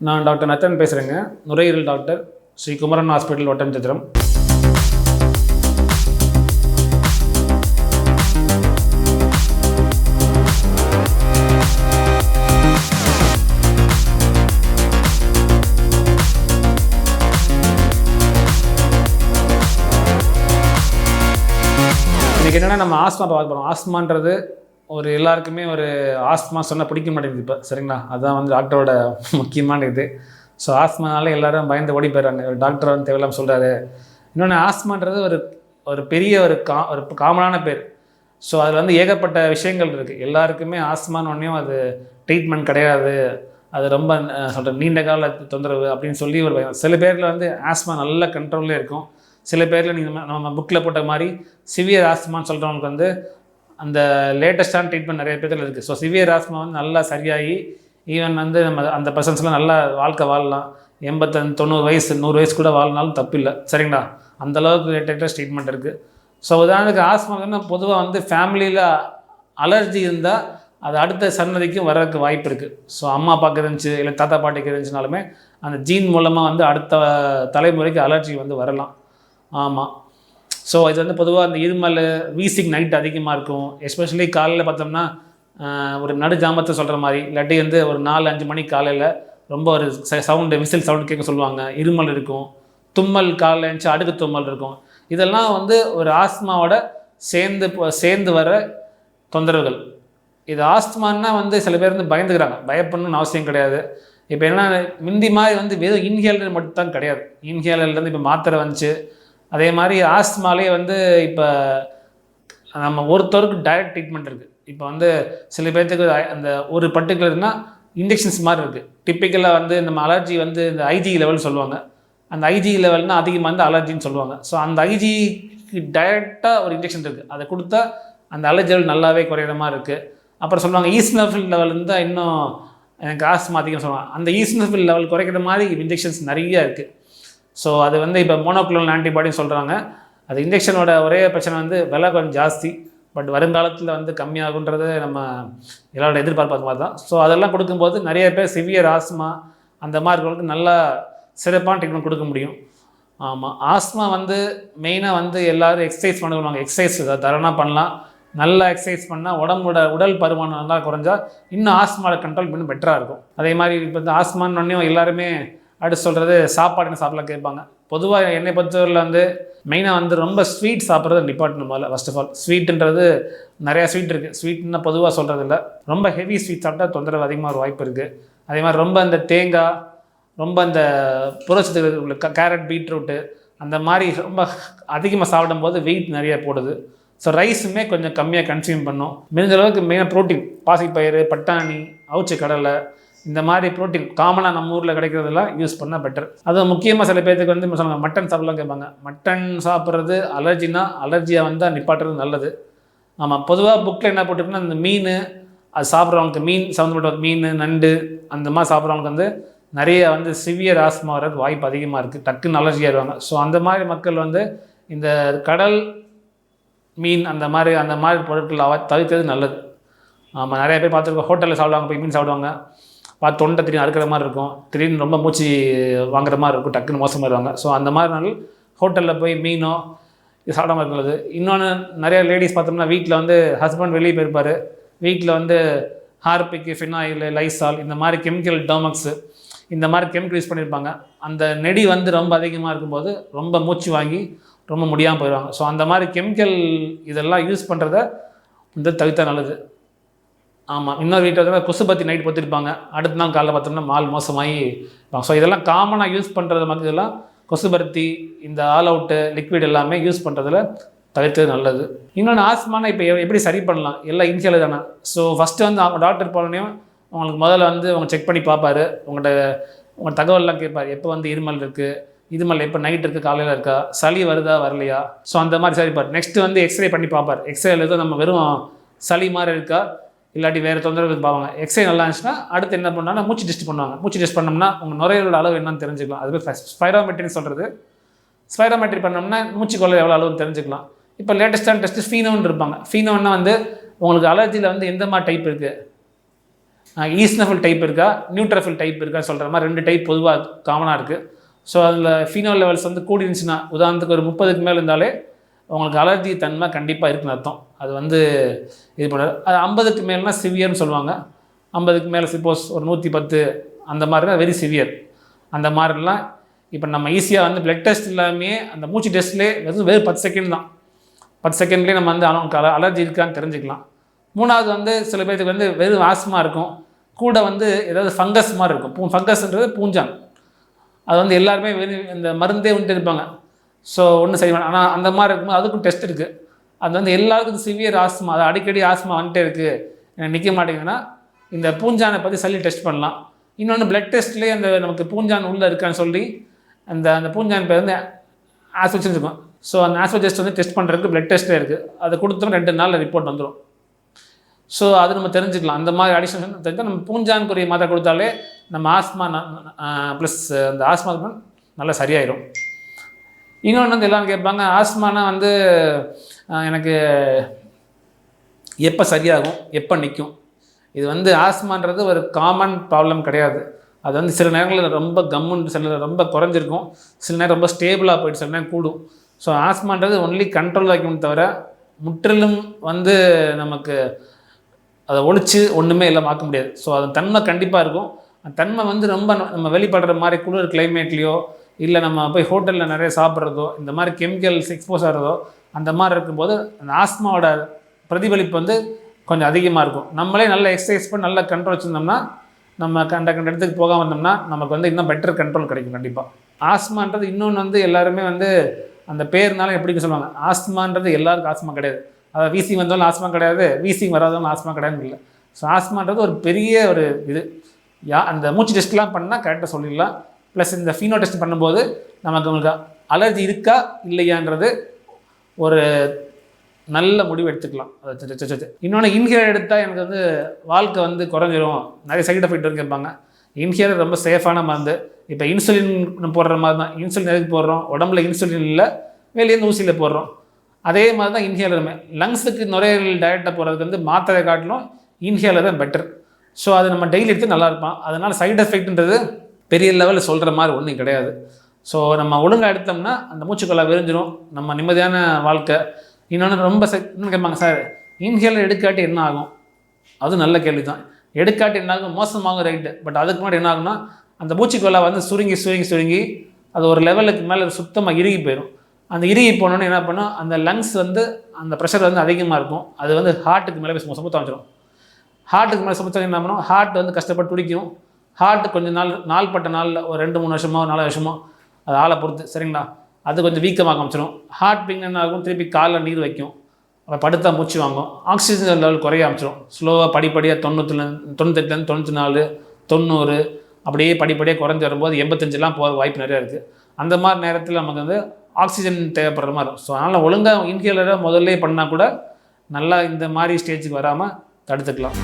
நான் டாக்டர் நத்தன் பேசுகிறேங்க நுரையீரல் டாக்டர் ஸ்ரீ குமரன் ஹாஸ்பிட்டல் ஒட்டன்சத்திரம். இன்றைக்கி என்னென்னா நம்ம ஆஸ்மா பார்க்க போகிறோம் ஆஸ்மான்றது ஒரு எல்லாருக்குமே ஒரு ஆஸ்மா சொன்னால் பிடிக்க மாட்டேங்குது இப்போ சரிங்களா? அதுதான் வந்து டாக்டரோட முக்கியமான இது. ஸோ ஆஸ்மானால எல்லாரும் பயந்து ஓடி போயிடுறாங்க. ஒரு டாக்டர் வந்து தேவையில்லாமல் சொல்கிறாரு இன்னொன்று ஆஸ்மான்றது ஒரு ஒரு பெரிய ஒரு கா ஒரு காமனான பேர். ஸோ அதில் வந்து ஏகப்பட்ட விஷயங்கள் இருக்குது எல்லாருக்குமே ஆஸ்மான்னு ஒன்றையும் அது ட்ரீட்மெண்ட் கிடையாது. அது ரொம்ப சொல்கிறேன் நீண்ட கால தொந்தரவு அப்படின்னு சொல்லி ஒரு பயம். சில பேரில் வந்து ஆஸ்மா நல்ல கண்ட்ரோல்லே இருக்கும். சில பேரில் நீங்கள் நம்ம புக்கில் போட்ட மாதிரி சிவியர் ஆஸ்மான்னு சொல்கிறவங்களுக்கு வந்து அந்த லேட்டஸ்டான ட்ரீட்மெண்ட் நிறைய பேர்த்தில் இருக்குது ஸோ சிவியர் ஆஸ்மா வந்து நல்லா சரியாகி ஈவன் வந்து நம்ம அந்த பர்சன்ஸ்லாம் நல்லா வாழ்க்கை வாழலாம். எண்பத்தஞ்சு தொண்ணூறு வயசு நூறு வயசு கூட வாழ்னாலும் தப்பு இல்லை சரிங்களா அந்தளவுக்கு லேட்டஸ்ட் ட்ரீட்மெண்ட் இருக்குது ஸோ உதாரணத்துக்கு ஆஸ்மா வந்து பொதுவாக வந்து ஃபேமிலியில் அலர்ஜி இருந்தால் அது அடுத்த சன்னதிக்கும் வர்றதுக்கு வாய்ப்பு இருக்குது ஸோ அம்மா அப்பாவுக்கு இருந்துச்சு இல்லை தாத்தா பாட்டிக்கு இருந்துச்சுனாலுமே அந்த ஜீன் மூலமாக வந்து அடுத்த தலைமுறைக்கு அலர்ஜி வந்து வரலாம். ஆமாம் ஸோ இது வந்து பொதுவாக அந்த இருமல் வீசிங் நைட் அதிகமாக இருக்கும். எஸ்பெஷலி காலையில் பார்த்தோம்னா ஒரு நடு ஜாமத்தை சொல்கிற மாதிரி இல்லாட்டி வந்து ஒரு நாலு அஞ்சு மணி காலையில் ரொம்ப ஒரு சவுண்டு விசில் சவுண்டு கேட்க சொல்லுவாங்க. இருமல் இருக்கும். தும்மல் காலையில் இருந்துச்சு அடுக்கு தும்மல் இருக்கும். இதெல்லாம் வந்து ஒரு ஆஸ்மாவோட சேர்ந்து போ- சேர்ந்து வர தொந்தரவுகள். இது ஆஸ்துமானா வந்து சில பேர் வந்து பயந்துக்கிறாங்க. பயப்படணும்னு அவசியம் கிடையாது. இப்போ என்ன முந்தி மாதிரி வந்து வெறும் இன்ஹேலர் மட்டும் தான் கிடையாது இன்ஹேலர்லேருந்து இப்போ மாத்திரை வந்துச்சு. அதே மாதிரி ஆஸ்துமாலே வந்து இப்போ நம்ம ஒருத்தருக்கு டைரக்ட் ட்ரீட்மெண்ட் இருக்குது இப்போ வந்து சில பேர்த்துக்கு அந்த ஒரு பர்டிகுலர்னா இன்ஜெக்ஷன்ஸ் மாதிரி இருக்குது டிப்பிக்கலாக வந்து நம்ம அலர்ஜி வந்து இந்த ஐஜி லெவல் சொல்லுவாங்க. அந்த ஐஜி லெவல்னால் அதிகமாக வந்து அலர்ஜின்னு சொல்லுவாங்க. ஸோ அந்த ஐஜிக்கு டைரெக்டாக ஒரு இன்ஜெக்ஷன் இருக்குது அதை கொடுத்தா அந்த அலர்ஜி லெவல் நல்லாவே குறையிற மாதிரி இருக்குது அப்புறம் சொல்லுவாங்க ஈஸ்னஃபில் லெவல் இருந்தால் இன்னும் எனக்கு ஆஸ்மா அதிகம் சொல்லுவாங்க. அந்த ஈஸ்னஃபில் லெவல் குறைக்கிற மாதிரி இன்ஜெக்ஷன்ஸ் நிறைய இருக்குது ஸோ அது வந்து இப்போ மோனோக்ளோனல் ஆன்டிபாடின்னு சொல்கிறாங்க அது இன்ஜெக்ஷனோட ஒரே பிரச்சனை வந்து விலை கொஞ்சம் ஜாஸ்தி. பட் வருங்காலத்தில் வந்து கம்மியாகுன்றது நம்ம எல்லாரோட எதிர்பார்ப்பு மாதிரி தான் ஸோ அதெல்லாம் கொடுக்கும்போது நிறைய பேர் சிவியர் ஆஸ்மா அந்த மாதிரி இருக்கிறவங்களுக்கு நல்லா சிறப்பான ட்ரீட்மெண்ட் கொடுக்க முடியும். ஆமாம் ஆஸ்மா வந்து மெயினாக வந்து எல்லோரும் எக்ஸசைஸ் பண்ண சொல்லுவாங்க எக்ஸசைஸ் தரமாக பண்ணலாம். நல்லா எக்ஸசைஸ் பண்ணால் உடம்போட உடல் பருமானம் நல்லா குறைஞ்சா இன்னும் ஆஸ்மாவோட கண்ட்ரோல் இன்னும் பெட்டராக இருக்கும். அதே மாதிரி இப்போ இந்த ஆஸ்மான்னு எல்லாருமே அடுத்து சொல்கிறது சாப்பாடு என்ன சாப்பிடலாம் கேட்பாங்க. பொதுவாக என்னை பொறுத்தவரையில் வந்து மெயினாக வந்து ரொம்ப ஸ்வீட் சாப்பிட்றது நிப்பாட்டணும் முதல்ல ஃபர்ஸ்ட் ஆஃப் ஆல் ஸ்வீட்டுன்றது நிறையா ஸ்வீட் இருக்குது ஸ்வீட்னா பொதுவாக சொல்கிறது இல்லை ரொம்ப ஹெவி ஸ்வீட் சாப்பிட்டா தொந்தரவு அதிகமாக ஒரு வாய்ப்பு இருக்குது அதே மாதிரி ரொம்ப இந்த தேங்காய் ரொம்ப அந்த புரட்சத்துக்கு உள்ள கேரட் பீட்ரூட்டு அந்த மாதிரி ரொம்ப அதிகமாக சாப்பிடும்போது வெயிட் நிறைய போடுது. ஸோ ரைஸுமே கொஞ்சம் கம்மியாக கன்சியூம் பண்ணும். முடிஞ்ச அளவுக்கு மெயினாக ப்ரோட்டீன் பாசிப்பயிறு பட்டாணி அவுச்ச கடலை இந்த மாதிரி ப்ரோட்டீன் காமனாக நம்ம ஊரில் கிடைக்கிறதெல்லாம் யூஸ் பண்ணால் பெட்டர் அதுவும் முக்கியமாக சில பேர்த்துக்கு வந்து இப்ப மட்டன் சாப்பிடலாம் கேட்பாங்க. மட்டன் சாப்பிட்றது அலர்ஜினா அலர்ஜியை வந்தால் நிப்பாட்டுறது நல்லது. ஆமாம் பொதுவாக புக்கில் என்ன போட்டிருக்குன்னா இந்த மீன் அது சாப்பிட்றவங்களுக்கு மீன் சம்மந்தப்பட்ட மீன் நண்டு அந்த மாதிரி சாப்பிட்றவங்களுக்கு வந்து நிறைய வந்து சிவியர் ஆஸ்மா வர்றது வாய்ப்பு அதிகமாக இருக்குது டக்குன்னு அலர்ஜி ஆயிடுவாங்க. ஸோ அந்த மாதிரி மக்கள் வந்து இந்த கடல் மீன் அந்த மாதிரி அந்த மாதிரி பொருட்கள் அவ தவிர்க்கிறது நல்லது. ஆமாம் நிறைய பேர் பார்த்துருக்கோம் ஹோட்டலில் சாப்பிடுவாங்க போய் மீன் சாப்பிடுவாங்க. பார்த்து தொண்டை திடீர்னு அறுக்கிற மாதிரி இருக்கும். திடீர்னு ரொம்ப மூச்சு வாங்குற மாதிரி இருக்கும். டக்குன்னு மோசமாக ஸோ அந்த மாதிரி நாள் ஹோட்டலில் போய் மீனோ இது சாப்பிடாம இருக்கிறது இன்னொன்று நிறையா லேடிஸ் பார்த்தோம்னா வீட்டில் வந்து ஹஸ்பண்ட் வெளியே போயிருப்பார். வீட்டில் வந்து ஹார்பிக்கு ஃபினாயில் லைசால் இந்த மாதிரி கெமிக்கல் டோமக்ஸு இந்த மாதிரி கெமிக்கல் யூஸ் பண்ணியிருப்பாங்க. அந்த நெடி வந்து ரொம்ப அதிகமாக இருக்கும்போது ரொம்ப மூச்சு வாங்கி ரொம்ப முடியாமல் போயிடுவாங்க. ஸோ அந்த மாதிரி கெமிக்கல் இதெல்லாம் யூஸ் பண்ணுறத வந்து தவிர்த்தா நல்லது. ஆமாம் இன்னொரு வீட்டில் வந்து கொசுபத்தி நைட் பற்றிருப்பாங்க அடுத்த நாள் காலைல பார்த்தோம்னா மால் மோசமாகி ஸோ இதெல்லாம் காமனாக யூஸ் பண்ணுறது மாதிரி இதெல்லாம் கொசுபருத்தி இந்த ஆல் அவுட்டு லிக்விட் எல்லாமே யூஸ் பண்ணுறதுல தவிர்த்தது நல்லது. இன்னொன்று ஆஸ்மானா இப்போ எப்படி சரி பண்ணலாம்? எல்லாம் இன்சியல் தானே. ஸோ ஃபஸ்ட்டு வந்து அவங்க டாக்டர் போனோடனையும் உங்களுக்கு முதல்ல வந்து அவங்க செக் பண்ணி பார்ப்பாரு. உங்கள்கிட்ட உங்கள் தகவல்லாம் கேட்பார். எப்போ வந்து இருமல் இருக்குது இருமல் எப்போ நைட் இருக்குது காலையில் இருக்கா? சளி வருதா வரலையா? ஸோ அந்த மாதிரி சரிப்பார். நெக்ஸ்ட்டு வந்து எக்ஸ்ரே பண்ணி பார்ப்பார். எக்ஸ்ரேல எதுவும் நம்ம வெறும் சளி மாதிரி இருக்கா? இல்லாட்டி வேறு தொந்தரவு பார்ப்பாங்க. எக்ஸ்ரே நல்லா இருந்துச்சுன்னா அடுத்து என்ன பண்ணாங்கன்னா மூச்சு டெஸ்ட் பண்ணுவாங்க. மூச்சு டெஸ்ட் பண்ணோம்னா உங்கள் நுரையீரலோட அளவு என்னன்னு தெரிஞ்சுக்கலாம். அதுவே ஸ்பைரோமெட்ரின்னு சொல்கிறது ஸ்பைரோமெட்ரி பண்ணோம்னா மூச்சு மூச்சுக்குள்ள எவ்வளோ அளவுன்னு தெரிஞ்சுக்கலாம். இப்போ லேட்டஸ்டான டெஸ்ட்டு ஃபீனோன்னு இருப்பாங்க. ஃபீனோன்னா வந்து உங்களுக்கு அலர்ஜியில் வந்து எந்த மாதிரி டைப் இருக்குது ஈஸ்னஃபில் டைப் இருக்கா? நியூட்ரஃபில் டைப் இருக்கா? சொல்கிற மாதிரி ரெண்டு டைப் பொதுவாக காமனாக இருக்குது ஸோ அதில் ஃபீனோல் லெவல்ஸ் வந்து கூடி இருந்துச்சுன்னா உதாரணத்துக்கு ஒரு முப்பதுக்கு மேலே இருந்தாலே உங்களுக்கு அலர்ஜி தன்மை கண்டிப்பாக இருக்குன்னு அர்த்தம். அது வந்து இது பண்ண அது ஐம்பதுக்கு மேலேனா சிவியர்னு சொல்லுவாங்க. ஐம்பதுக்கு மேலே சப்போஸ் ஒரு நூற்றி பத்து அந்த மாதிரினா வெரி சிவியர் அந்த மாதிரிலாம் இப்போ நம்ம ஈஸியாக வந்து பிளட் டெஸ்ட் இல்லாமே அந்த மூச்சு டெஸ்ட்லேயே வெறும் வெறும் பத்து செகண்ட் தான். பத்து செகண்ட்லேயே நம்ம வந்து அவனுக்கு அல அலர்ஜி இருக்கான்னு தெரிஞ்சுக்கலாம். மூணாவது வந்து சில பேர்த்துக்கு வந்து வெறும் ஆஸ்மா இருக்கும். கூட வந்து ஏதாவது ஃபங்கஸ் மாதிரி இருக்கும். பூ ஃபங்கஸ்ன்றது பூஞ்சான். அது வந்து எல்லாருமே வெறும் இந்த மருந்தே வந்துட்டு இருப்பாங்க. ஸோ ஒன்றும் செய்ய வேணாம் ஆனால் அந்த மாதிரி இருக்கும்போது அதுக்கும் டெஸ்ட் இருக்குது அது வந்து எல்லாருக்கும் சிவியர் ஆஸ்மா அது அடிக்கடி ஆஸ்மா வந்துட்டே இருக்குது எனக்கு நிற்க மாட்டேங்குதுன்னா இந்த பூஞ்சானை பற்றி சொல்லி டெஸ்ட் பண்ணலாம். இன்னொன்று பிளட் டெஸ்ட்லேயே அந்த நமக்கு பூஞ்சான் உள்ளே இருக்கான்னு சொல்லி அந்த அந்த பூஞ்சான் பேர் வந்து ஆஸ்வச்சன் இருக்கும். ஸோ அந்த ஆஸ்வஜெஸ்ட் வந்து டெஸ்ட் பண்ணுறதுக்கு பிளட் டெஸ்ட்டே இருக்குது அதை கொடுத்தோம் ரெண்டு நாளில் ரிப்போர்ட் வந்துடும் ஸோ அது நம்ம தெரிஞ்சுக்கலாம். அந்த மாதிரி அடிஷன் தெரிஞ்சால் நம்ம பூஞ்சான்குரிய மாத்திரை கொடுத்தாலே நம்ம ஆஸ்மா ப்ளஸ் அந்த ஆஸ்மா நல்லா சரியாயிடும் இன்னொன்று வந்து எல்லாரும் கேட்பாங்க ஆஸ்மானா வந்து எனக்கு எப்போ சரியாகும் எப்போ நிற்கும் இது வந்து ஆஸ்மான்றது ஒரு காமன் ப்ராப்ளம் கிடையாது. அது வந்து சில நேரங்களில் ரொம்ப கம்முன்னு சில நேரம் ரொம்ப குறைஞ்சிருக்கும். சில நேரம் ரொம்ப ஸ்டேபிளாக போயிட்டு சில நேரம் கூடும். ஸோ ஆஸ்மான்றது ஒன்லி கண்ட்ரோல் வைக்கணும் தவிர முற்றிலும் வந்து நமக்கு அதை ஒழிச்சு ஒன்றுமே இல்லை பார்க்க முடியாது. ஸோ அதன் தன்மை கண்டிப்பாக இருக்கும். அந்த தன்மை வந்து ரொம்ப ந- நம்ம வெளிப்படுற மாதிரி குளிர் கிளைமேட்லேயோ இல்லை நம்ம போய் ஹோட்டலில் நிறைய சாப்பிட்றதோ இந்த மாதிரி கெமிக்கல்ஸ் எக்ஸ்போஸ் ஆகிறதோ அந்த மாதிரி இருக்கும்போது அந்த ஆஸ்மாவோட பிரதிபலிப்பு வந்து கொஞ்சம் அதிகமாக இருக்கும். நம்மளே நல்லா எக்ஸசைஸ் பண்ணி நல்லா கண்ட்ரோல் வச்சுருந்தோம்னா நம்ம கண்ட கண்ட இடத்துக்கு போகாமல் இருந்தோம்னா நமக்கு வந்து இன்னும் பெட்டர் கண்ட்ரோல் கிடைக்கும் கண்டிப்பாக ஆஸ்மான்றது இன்னொன்று வந்து எல்லாருமே வந்து அந்த பேர்னால எப்படி சொல்லுவாங்க? ஆஸ்மான்றது எல்லாருக்கும் ஆஸ்மா கிடையாது. அதாவது வீசி வந்தாலும் ஆஸ்மா கிடையாது வீசி வராதவங்க ஆஸ்மா கிடையாதுன்னு இல்லை. ஸோ ஆஸ்மான்றது ஒரு பெரிய ஒரு இது. யா அந்த மூச்சு டெஸ்ட்லாம் பண்ணால் கரெக்டாக சொல்லிடலாம். ப்ளஸ் இந்த ஃபீனோ டெஸ்ட் பண்ணும்போது நமக்கு உங்களுக்கு அலர்ஜி இருக்கா இல்லையான்றது ஒரு நல்ல முடிவு எடுத்துக்கலாம். இன்னொன்று இன்ஹியர் எடுத்தால் எனக்கு வந்து வாழ்க்கை வந்து குறைஞ்சிரும். நிறைய சைடு எஃபெக்ட் வரும் கேட்பாங்க. இன்ஹியர் ரொம்ப சேஃபான மருந்து. இப்போ இன்சுலின் போடுற மாதிரி தான். இன்சுலின் எதுக்கு போடுறோம்? உடம்புல இன்சுலின் இல்லை. வெளியேருந்து ஊசியில் போடுறோம். அதே மாதிரி தான் இன்ஹேலருமே லங்ஸுக்கு நுரையீரல் டயட்டை போகிறதுக்கு வந்து மாத்திரை காட்டிலும் இன்ஹேலர் தான் பெட்டர் ஸோ அது நம்ம டெய்லி எடுத்து நல்லா இருப்பான். அதனால் சைடு எஃபெக்ட்ன்றது பெரிய லெவலில் சொல்கிற மாதிரி ஒன்றும் கிடையாது. ஸோ நம்ம ஒழுங்காக எடுத்தோம்னா அந்த மூச்சுக்குள்ளே விரிஞ்சிடும் நம்ம நிம்மதியான வாழ்க்கை. இன்னொன்று ரொம்ப இன்னும் கேட்பாங்க சார் இன்ஹேலர் எடுக்காட்டி என்ன ஆகும்? அது நல்ல கேள்வி தான் எடுக்காட்டி என்ன ஆகும்? மோசமாகும் ரைட்டு பட் அதுக்கு முன்னாடி என்ன ஆகும்னா அந்த மூச்சுக்குள்ளே வந்து சுருங்கி சுருங்கி சுருங்கி அது ஒரு லெவலுக்கு மேலே சுத்தமாக இறுகி போயிடும் அந்த இறுகி போனோன்னே என்ன பண்ணும் அந்த லங்ஸ் வந்து அந்த ப்ரெஷர் வந்து அதிகமாக இருக்கும். அது வந்து ஹார்ட்டுக்கு மேலே போய் சுமத்த வச்சிடும் ஹார்ட்டுக்கு மேலே சுமத்தம் என்ன பண்ணும்? ஹார்ட் வந்து கஷ்டப்பட்டு துடிக்கும். ஹார்ட் கொஞ்சம் நாள் நாள் பட்ட நாளில் ஒரு ரெண்டு மூணு வருஷமோ நாலு வருஷமோ அது ஆளை பொறுத்து சரிங்களா? அது கொஞ்சம் வீக்கமாக காமிச்சிடும் ஹார்ட் பிங் என்ன ஆகும்? திருப்பி காலில் நீர் வைக்கும். அப்புறம் படுத்தா மூச்சு வாங்கும். ஆக்சிஜன் லெவல் குறைய ஆரம்பிச்சிடும் ஸ்லோவாக படிப்படியாக தொண்ணூற்றில் தொண்ணூத்தெட்டுலேருந்து தொண்ணூற்றி நாலு தொண்ணூறு அப்படியே படிப்படியாக குறைஞ்சி வரும்போது எண்பத்தஞ்செலாம் போகிற வாய்ப்பு நிறையா இருக்குது அந்த மாதிரி நேரத்தில் நமக்கு வந்து ஆக்சிஜன் தேவைப்படுற மாதிரி இருக்கும் ஸோ அதனால் ஒழுங்காக இன்ஹேலராக முதல்ல பண்ணால் கூட நல்லா இந்த மாதிரி ஸ்டேஜுக்கு வராமல் தடுத்துக்கலாம்.